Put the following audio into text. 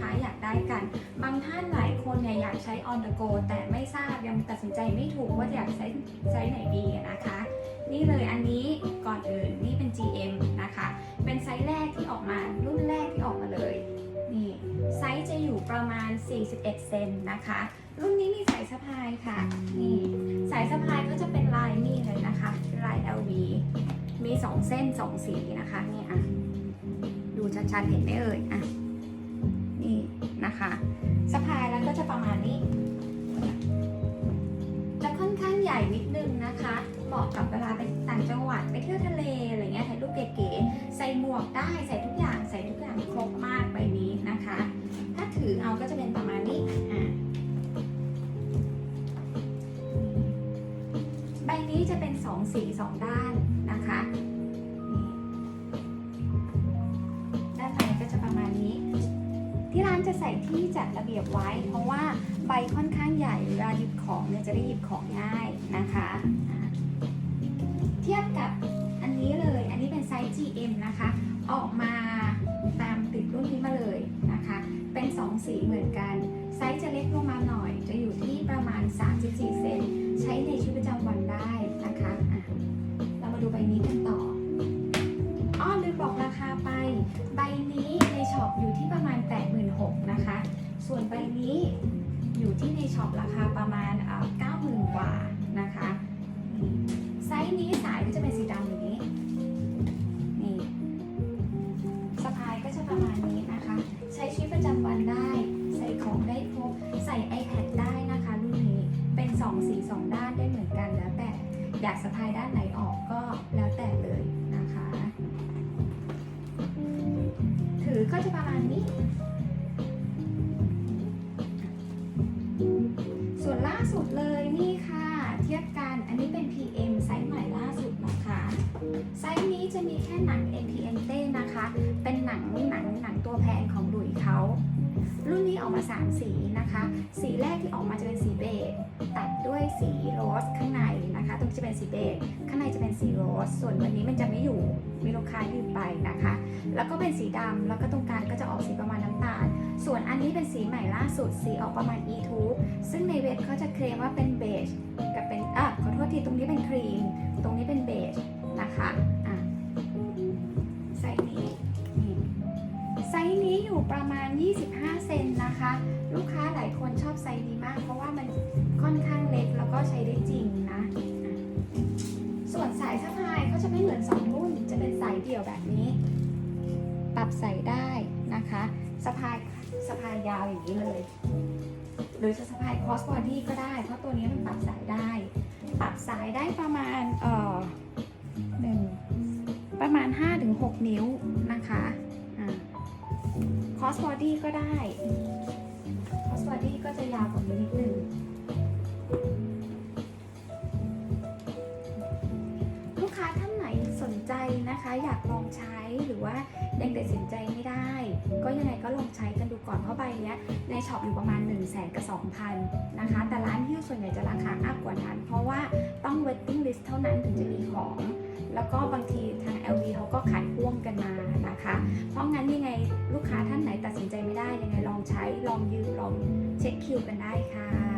ค้าอยากได้กัน บางท่านหลายคนเนี่ยอยากใช้ on the go แต่ไม่ทราบยังตัดสินใจไม่ถูกว่าอยากใช้ไซส์ไหนดีนะคะ นี่เลยอันนี้ก่อนอื่นนี่เป็น GM นะคะ เป็นไซส์แรกที่ออกมารุ่นแรกที่ออกมาเลยนี่ไซส์จะอยู่ประมาณ 41 เซนนะคะ รุ่นนี้มีสายสะพายค่ะนี่สายสะพายก็จะเป็นลายนี่เลยนะคะลาย LV มี 2 เส้น 2 สีนะคะนี่อะดูชัดๆเห็นไหมเอ่ยอะ นะคะสะพายแล้วก็จะประมาณนี้ จะค่อนข้างใหญ่นิดนึงนะคะ เหมาะกับเวลาไปต่างจังหวัดไปเที่ยวทะเลอะไรเงี้ยถ่ายรูปเก๋ๆใส่หมวกได้ใส่ทุกอย่างใส่ทุกอย่างครบมากใบนี้นะคะ ถ้าถือเอาก็จะเป็นประมาณนี้อะใบนี้จะเป็นสองสีสองด้าน ที่ร้านจะใส่ที่จัดระเบียบไว้ เพราะว่าใบค่อนข้างใหญ่เวลาหยิบของเนี่ยจะได้หยิบของง่ายนะคะ เทียบกับอันนี้เลย อันนี้เป็นไซส์ GM นะคะ ออกมาตามติดรุ่นนี้มาเลยนะคะ เป็น 2 สีเหมือนกัน ไซส์จะเล็กลงมาหน่อย จะอยู่ที่ประมาณ 34 เซนในี้อยู่ที่ในช็อปราคาประมาณเอ่อ90,000กว่านะคะไซส์นี้สายก็จะเป็นสีดำอย่างนี้นี่สะพายก็จะประมาณนี้นะคะ ใช้ชีวิตประจำวันได้ ใส่ของได้ครบใส่ iPad ได้นะคะรุ่นนี้เป็น2สี2ด้านได้เหมือนกันแล้วแต่อยากสะพายด้านไหนออกก็แล้วแต่เลยนะคะ ถือก็จะประมาณนี้ เป็น PM ไซส์ใหม่ล่าสุดนะคะ ไซส์นี้จะมีแค่หนัง NPN เต้นะคะ เป็นหนังหนังหนังตัวแพงของหลุยเขา รุ่นนี้ออกมา 3 สีนะคะ สีแรกที่ออกมาจะเป็นสีเบจตัดด้วยสีโรสข้างในนะคะ ตรงนี้จะเป็นสีเบจข้างในจะเป็นสีโรส ส่วนวันนี้มันจะไม่อยู่มีลูกค้ายืมไปนะคะ แล้วก็เป็นสีดำแล้วก็ตรงกลางก็จะออกสีประมาณน้ำตาล ส่วนอันนี้เป็นสีใหม่ล่าสุดสีออกประมาณ E2 ซึ่งในเว็บเขาจะเคลมว่าเป็นเบจกับเป็นอะขอโทีตรงนี้เป็นครีม ตรงนี้เป็นเบจนะคะอะไซส์นี้ไซส์นี้อยู่ประมาณ 25 เซนนะคะ ลูกค้าหลายคนชอบไซส์นี้มาก เพราะว่ามันค่อนข้างเล็กแล้วก็ใช้ได้จริงนะอะส่วนสายสะพายเขาจะไม่เหมือนสองรุ่น จะเป็นสายเดี่ยวแบบนี้ ปรับใส่ได้นะคะสะพายสะพายยาวอย่างนี้เลย หรือจะสะพายคอสบอดี้ก็ได้ เพราะตัวนี้มันปรับสาย 6 นิ้วนะคะคอสบอดี้ก็ได้คอสบอดี้ก็จะยาวกว่านี้นิดนึง นะคะ อยากลองใช้หรือว่ายังตัดสินใจไม่ได้ ก็ยังไงก็ลองใช้กันดูก่อนเพราะใบเนี้ยในช็อปอยู่ประมาณ1 0 0 0 0แสนกับ2,000นนะคะ แต่ร้านฮิ้วส่วนใหญ่จะราคาอัพกว่านั้น เพราะว่าต้อง waiting list เท่านั้นถึงจะมีของ แล้วก็บางทีทาง LV เขาก็ขายพ่วงกันมานะคะ เพราะงั้นยังไงลูกค้าท่านไหนตัดสินใจไม่ได้ยังไงลองใช้ลองยืมลองเช็คคิวกันได้ค่ะ